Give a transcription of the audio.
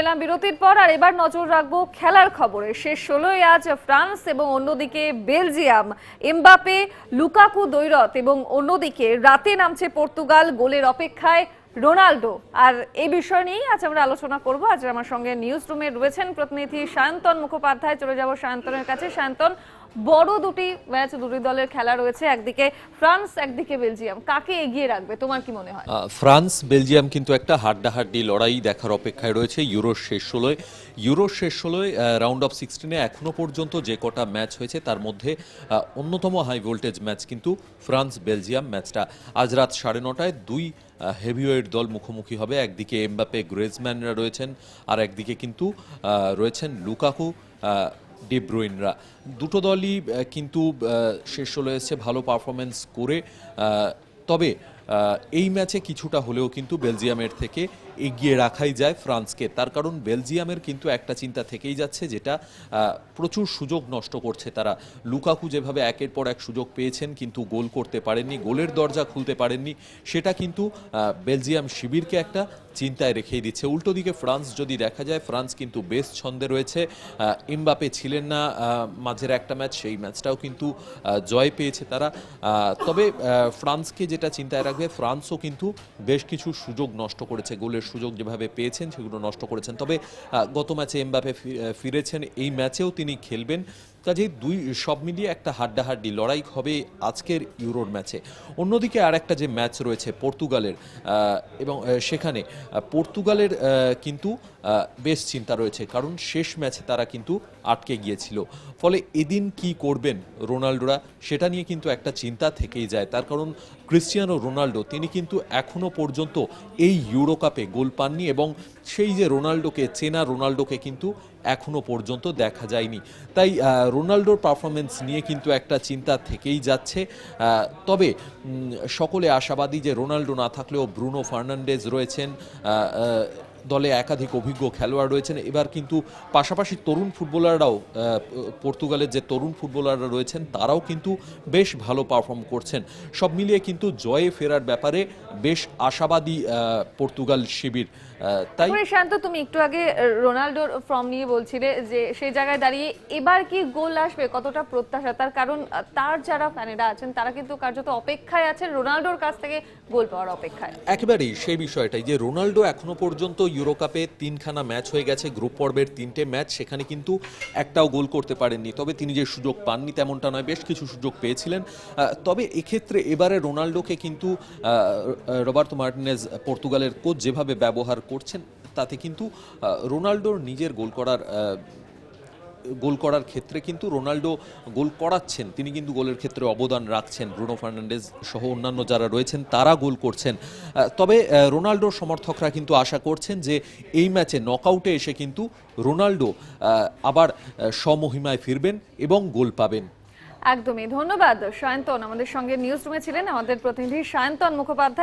এলাম বিরতির পর আর এবার নজর রাখব খেলার খবরে। শেষ ষোলোই আজ ফ্রান্স এবং অন্যদিকে বেলজিয়াম। এমবাপে লুকাকু দৈরত এবং অন্যদিকে রাতে নামছে পর্তুগাল গোলের অপেক্ষায় রোনাল্ডো আর এ বিষয় নিয়েই আজ আমরা আলোচনা করব। আজ আমার সঙ্গে নিউজ রুমে রয়েছেন প্রতিনিধি সায়ন্তন মুখোপাধ্যায়। চলে যাব সায়ন্তনের কাছে। সায়ন্তন বড় দুটি ম্যাচ দুটি দলের খেলা রয়েছে। একদিকে ফ্রান্স, একদিকে বেলজিয়াম। কাকে এগিয়ে রাখবে? তোমার কি মনে হয়? ফ্রান্স, বেলজিয়াম কিন্তু একটা হাড্ডাহাড্ডি লড়াই দেখার অপেক্ষায় রয়েছে ইউরোর শেষ ষোলোয়। ইউরোর শেষ ষোলোয় রাউন্ড অফ সিক্সটিনে এখনও পর্যন্ত যে কটা ম্যাচ হয়েছে, তার মধ্যে অন্যতম হাই ভোল্টেজ ম্যাচ কিন্তু ফ্রান্স, বেলজিয়াম ম্যাচটা। আজ রাত সাড়ে নটায় দুই হেভিওয়েট দল মুখোমুখি হবে। একদিকে এমবাপে গ্রেজম্যানরা রয়েছেন, আর একদিকে কিন্তু রয়েছেন লুকাকু। ডিব্রুইনরা দুটো দলই কিন্তু শেষ ষোলো এসছে ভালো পারফরমেন্স করে তবে এই ম্যাচে কিছুটা হলেও কিন্তু বেলজিয়ামের থেকে এগিয়ে রাখাই যায় ফ্রান্সকে। তার কারণ বেলজিয়ামের কিন্তু একটা চিন্তা থেকেই যাচ্ছে যেটা প্রচুর সুযোগ নষ্ট করছে তারা। লুকাকু যেভাবে একের পর এক সুযোগ পেয়েছেন কিন্তু গোল করতে পারেননি গোলের দরজা খুলতে পারেননি সেটা কিন্তু বেলজিয়াম শিবিরকে একটা চিন্তায় রেখেই দিচ্ছে। উল্টো দিকে ফ্রান্স যদি দেখা যায় ফ্রান্স কিন্তু বেশ ছন্দে রয়েছে। আহ, এমবাপে ছিলেন না মাঝের একটা ম্যাচ সেই ম্যাচটাও কিন্তু জয় পেয়েছে তারা। তবে ফ্রান্সকে যেটা চিন্তায় রাখবে ফ্রান্সও কিন্তু বেশ কিছু সুযোগ নষ্ট করেছে। গোলের সুযোগ যেভাবে পেয়েছেন, সেগুলো নষ্ট করেছেন। তবে গত ম্যাচে এমবাপে ফিরেছেন, এই ম্যাচেও তিনি খেলবেন। কাজেই দুই, সব মিলিয়ে একটা হাড্ডাহাড্ডি লড়াই হবে আজকের ইউরোর ম্যাচে। অন্যদিকে আর একটা যে ম্যাচ রয়েছে, পর্তুগালের এবং সেখানে পর্তুগালের কিন্তু বেশ চিন্তা রয়েছে, কারণ শেষ ম্যাচে তারা কিন্তু আটকে গিয়েছিল। ফলে এদিন কি করবেন রোনাল্ডোরা, সেটা নিয়ে কিন্তু একটা চিন্তা থেকেই যায়। তার কারণ ক্রিশ্চিয়ানো রোনাল্ডো, তিনি কিন্তু এখনও পর্যন্ত এই ইউরো কাপে গোল পাননি এবং সেই যে রোনাল্ডোকে, চেনা রোনাল্ডোকে কিন্তু এখনও পর্যন্ত দেখা যায়নি। তাই রোনাল্ডোর পারফরমেন্স নিয়ে কিন্তু একটা চিন্তা থেকেই যাচ্ছে। তবে সকলে আশাবাদী যে রোনাল্ডো না থাকলেও ব্রুনো ফার্নান্ডেজ রয়েছেন। দলে একাধিক অভিজ্ঞ খেলোয়াড় রয়েছেন। এবার কিন্তু পাশাপাশি তরুণ ফুটবলাররাও পর্তুগালের যে তরুণ ফুটবলাররা রয়েছেন তারাও কিন্তু বেশ ভালো পারফর্ম করছেন। সব মিলিয়ে কিন্তু জয়ে ফেরার ব্যাপারে বেশ আশাবাদী পর্তুগাল শিবির। তাই শান্ত তুমি একটু আগে রোনাল্ডোর ফর্ম নিয়ে বলছিলে যে সেই জায়গায় দাঁড়িয়ে এবার কি গোল আসবে কতটা প্রত্যাশা? তার কারণ তার যারা ফ্যানেরা আছেন তারা কিন্তু কার্যত অপেক্ষায় আছেন রোনাল্ডোর কাছ থেকে গোল পাওয়ার অপেক্ষায়। একেবারেই সেই বিষয়টাই যে রোনাল্ডো এখনও পর্যন্ত ইউরো কাপে তিনখানা ম্যাচ হয়ে গেছে গ্রুপ পর্বের তিনটে ম্যাচ সেখানে কিন্তু একটাও গোল করতে পারেননি। তবে তিনি যে সুযোগ পাননি তেমনটা নয়, বেশ কিছু সুযোগ পেয়েছিলেন। তবে এক্ষেত্রে এবারে রোনাল্ডোকে কিন্তু রবার্ট রবার্তো মার্টিনেজ পর্তুগালের কোচ যেভাবে ব্যবহার করছেন, তাতে কিন্তু রোনাল্ডোর নিজের গোল করার গোল করার ক্ষেত্রে কিন্তু রোনাল্ডো গোল করাচ্ছেন। তিনি কিন্তু গোলের ক্ষেত্রে অবদান রাখছেন। ব্রুনো ফার্নান্ডেজ সহ অন্যান্য যারা রয়েছেন তারা গোল করছেন। তবে রোনাল্ডোর সমর্থকরা কিন্তু আশা করছেন যে এই ম্যাচে নকআউটে এসে কিন্তু রোনাল্ডো আবার আহ, স্বমহিমায় ফিরবেন এবং গোল পাবেন। একদমই। ধন্যবাদ সায়ন্তন আমাদের সঙ্গে নিউজ রুমে ছিলেন আমাদের প্রতিনিধি সায়ন্তন মুখোপাধ্যায়।